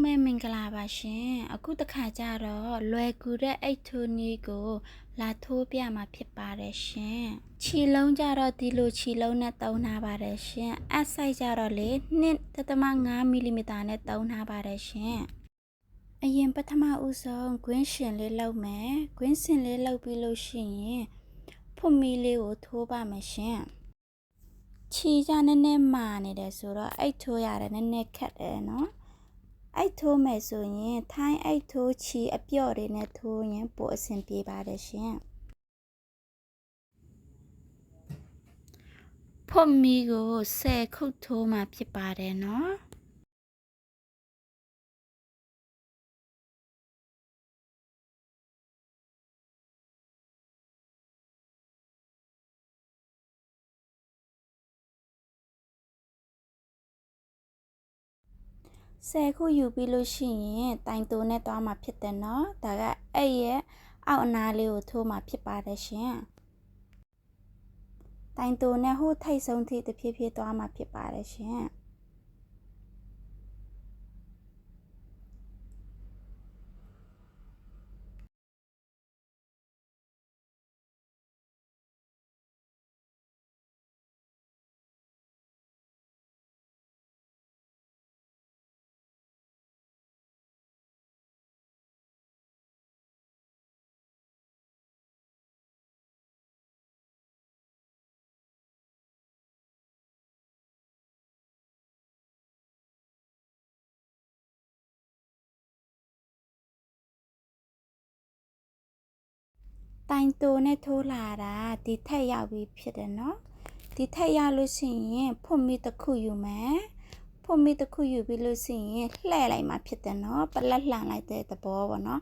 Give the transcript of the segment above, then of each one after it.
လုံးပဲမင်္ဂလာပါရှင်အခုတစ်ခါကျတော့လွယ်ကူတဲ့အိတ်ထိုးနည်းကို လာထိုးပြမှာဖြစ်ပါတယ်ရှင်ခြီလုံးကျတော့ဒီလိုခြီလုံးနဲ့တုံးထားပါတယ်ရှင်အဆိုင်ကျတော့လေ2.5မီလီမီတာနဲ့တုံးထားပါတယ်ရှင်အရင်ပထမဦးဆုံးကွင်းရှင်လေးလောက်မယ်ကွင်းရှင်လေးလောက်ပြီးလို့ရှိရင်ဖွမီလေးကိုထိုးပါမယ်ရှင်ခြီကြနည်းနည်းမာနေတယ်ဆိုတော့အိတ်ထိုးရတယ်နည်းနည်းခက်တယ်နော် အိတ်ထိုးမယ်ဆိုရင်ထိုင်းအိတ်ထိုးချီအပြော့တွေနဲ့ထိုးရင်ပိုအဆင်ပြေပါတယ်ရှင်ဖွတ်မီကို10ခုတ်ထိုးမှဖြစ်ပါတယ်နော် 10ခုယူပြီးလို့ရှိရင်တိုင်တိုနဲ့သွားမှာဖြစ်တယ်နော်ဒါကအဲ့ရဲ့အောက်အနားလေးကိုထိုးမှာဖြစ်ပါတယ်ရှင်တိုင်တိုနဲ့ဟိုထိတ်ဆုံးထိတဖြည်းဖြည်းသွားမှာဖြစ်ပါတယ်ရှင် တိုင်တိုနဲ့ထိုးလာတာဒီထက်ရောက်ပြီးဖြစ်တယ်နော်ဒီထက်ရလို့ရှိရင်ဖွတ်မီတစ်ခုယူမယ်ဖွတ်မီတစ်ခုယူပြီးလို့ရှိရင်လှဲ့လိုက်မှဖြစ်တယ်နော်ပလက်လှန်လိုက်တဲ့သဘောပေါ့နော်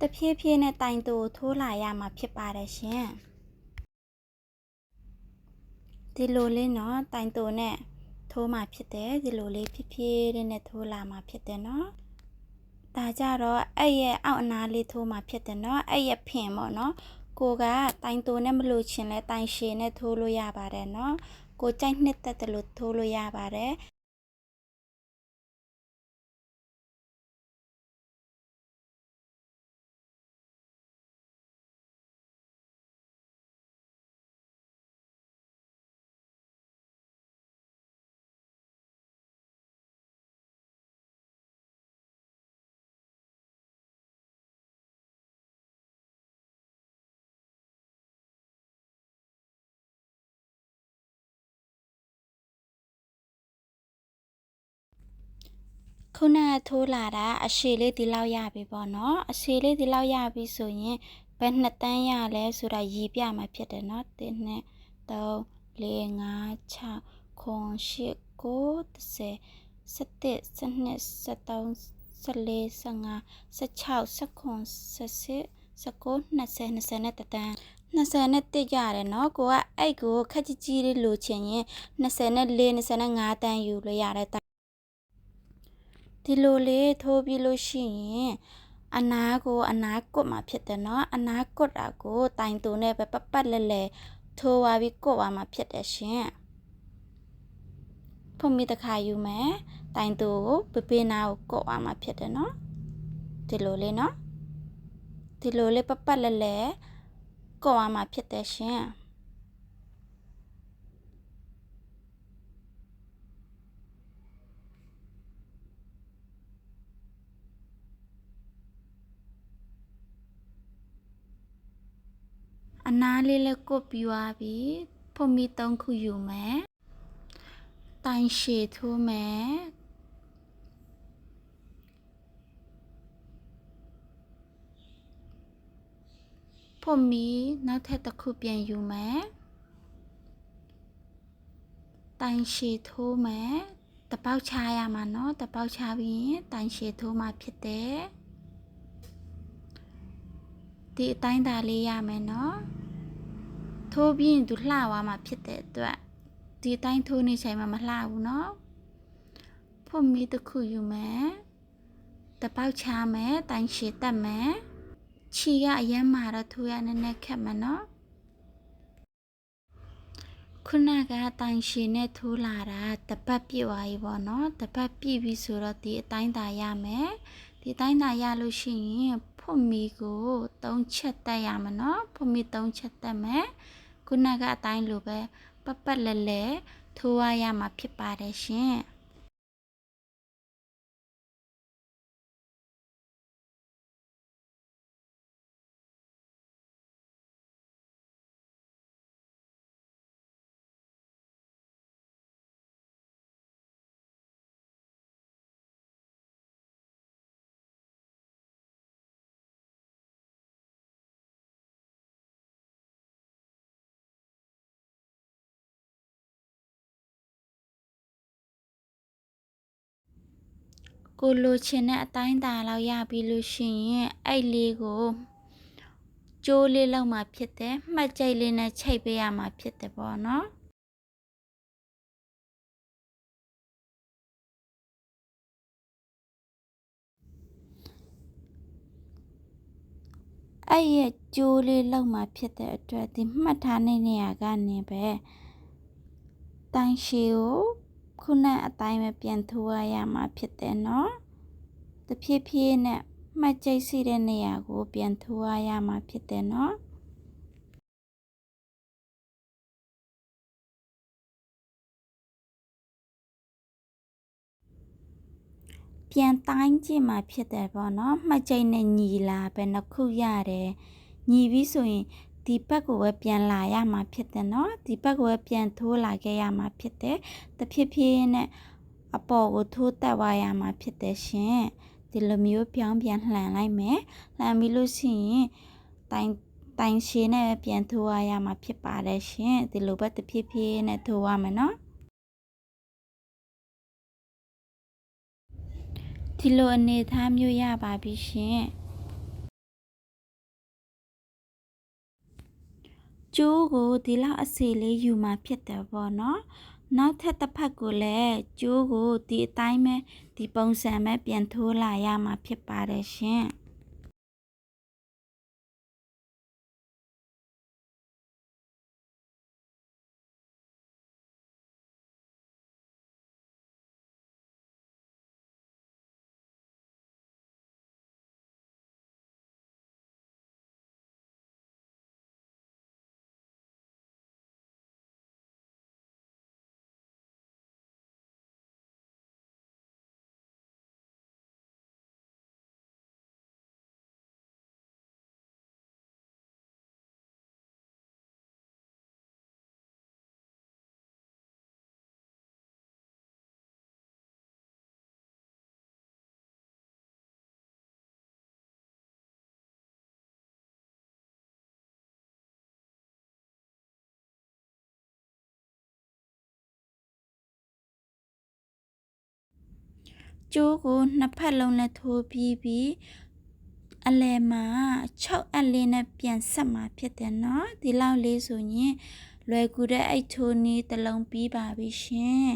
တဖြည်းဖြည်းနဲ့တိုင်တိုထိုးလာရမှာဖြစ်ပါတယ်ရှင်ဒီလိုလေးနော်တိုင်တိုနဲ့ထိုးမှဖြစ်တယ်ဒီလိုလေးဖြည်းဖြည်းလေးနဲ့ထိုးလာမှဖြစ်တယ်နော် ဒါကြတော့အဲ့ရဲ့အောက်အနားလေးထိုးမှဖြစ်တယ်နော်အဲ့ရဲ့ဖင်ပေါ့နော်ကိုကတိုင်တိုနဲ့မလို့ချင်လဲတိုင်ရှည်နဲ့ထိုးလို့ရပါတယ်နော်ကိုကြိုက်နှစ်သက်တယ်လို့ထိုးလို့ရပါတယ် ခုနကထိုးလာတာအရှည်လေးဒီလောက်ရပြီပေါ့နော်အရှည်လေးဒီလောက်ရပြီဆိုရင်ဘယ်နှစ်တန်းရလဲဆိုတာရည်ပြမှာဖြစ်တယ်နော်1 2 3 4 5 6 7 8 9 10 11 12 14 15 16 18 19 20 20နဲ့တတန်း20နဲ့တက်ရတယ်နော်ကိုကအဲ့ကိုခက်ကြီးကြီးလေးလိုချင်ရင်24 25တန်းယူလို့ရတယ် ဒီလိုလေးထိုးပြီးလို့ရှိရင်အနာကိုအနာကွတ်မှာဖြစ်တယ်เนาะအနာကွတ်တာကိုတိုင်တူနဲ့ပဲပတ်ပတ်လဲလဲထိုးသွားပြီးကွတ်သွားမှာဖြစ်တယ်ရှင်ဖုန်မီတခါယူမယ်တိုင်တူကိုပပေနာကိုကွတ်သွားမှာဖြစ်တယ်เนาะဒီလိုလေးเนาะဒီလိုလေးပတ်ပတ်လဲလဲကွတ်သွားမှာဖြစ်တယ်ရှင် နားလေးလည်းကုတ်ပြီးသွားပြီဖုန်မီ၃ခုယူမယ်တိုင်ရှည်ထိုးမယ်ဖုန်မီနောက်ထပ်တစ်ခုပြန်ယူမယ်တိုင်ရှည်ထိုးမယ်တပေါက်ချရမှာเนาะတပေါက်ချပြီးရင်တိုင်ရှည်ထိုးမှဖြစ်တယ်ဒီအတိုင်းသားလေးရမယ်เนาะ ထိုးပြီးရင်သူလှသွားမှာဖြစ်တဲ့အတွက်ဒီအတိုင်းထိုးနေချိန်မှာမလှဘူးเนาะဖွင့်မီတစ်ခုယူမယ်တပေါက်ချမယ်တိုင်ရှည်တက်မယ်ခြီကအရမ်းမာတော့ထိုးရနည်းနည်းခက်မယ်เนาะ ခုနကတိုင်ရှင်နဲ့ထိုးလာတာတပတ်ပြည့်သွားပြီပေါ့နော်တပတ်ပြည့်ပြီဆိုတော့ဒီအတိုင်းသာရမယ်ဒီအတိုင်းသာရလို့ရှိရင်ဖွမီကို3ချက်တက်ရမယ်နော်ဖွမီ3ချက်တက်မယ် ခုနကအတိုင်းလိုပဲပပလဲလဲထိုးရရမှာဖြစ်ပါတယ်ရှင် ကိုလိုချင်တဲ့အတိုင်းသာလောက်ရပြီလို့ရှိရင်အဲ့လေးကိုကျိုးလေးလောက်မှဖြစ်တယ်မှတ်ကြိတ်လေးနဲ့ချိတ်ပေးရမှာဖြစ်တယ်ပေါ့နော်အဲ့ရဲ့ကျိုးလေးလောက်မှဖြစ်တဲ့အတွက်ဒီမှတ်ထားတဲ့နေရာကနေပဲတိုင်ရှည်ကို ခုနအတိုင်းပဲပြန်ထိုးရရမှာဖြစ်တယ်နော်တဖြည်းဖြည်းနဲ့မှတ်ကြိတ်စီတဲ့နေရာကို ပြန်ထိုးရရမှာဖြစ်တယ်နော်ပြန်တိုင်းကြည့်မှဖြစ်တယ်ပေါ့နော်မှတ်ကြိတ်နဲ့ညီလာပဲနှစ်ခုရတယ်ညီပြီးဆိုရင် ဒီဘက်ကိုပဲပြန်လာရမှာဖြစ်တယ်နော်ဒီဘက်ကိုပဲပြန်ထိုးလာခဲ့ရမှာဖြစ်တယ်တဖြည်းဖြည်းနဲ့အပေါ်ကိုထိုးတက်သွားရမှာဖြစ်တယ်ရှင်ဒီလိုမျိုးပြောင်းပြန်လှန်လိုက်မယ်လှန်ပြီးလို့ရှိရင်တိုင်တိုင်ရှည်နဲ့ပြန်ထိုးရမှာဖြစ်ပါတယ်ရှင်ဒီလိုပဲတဖြည်းဖြည်းနဲ့ထိုးရမယ်နော်ဒီလိုအနေထားမျိုးရပါပြီရှင် ကျိုးကိုဒီလောက်အစီလေးယူมาဖြစ်တယ်ပေါ့နော်နောက်ထပ်တစ်ဖက်ကိုလည်းကျိုးကိုဒီအတိုင်းပဲဒီပုံစံပဲပြန်ထိုးလာရမှာဖြစ်ပါတယ်ရှင် ကျိုးကိုနှစ်ဖက်လုံးနဲ့ထိုးပြီးပြီးအလဲမှာ6အလေးနဲ့ပြန်ဆက်မှာဖြစ်တယ်နော်ဒီလောက်လေးဆိုရင်လွယ်ကူတဲ့အိတ်ထိုးနည်းတစ်လုံးပြီးပါပြီရှင်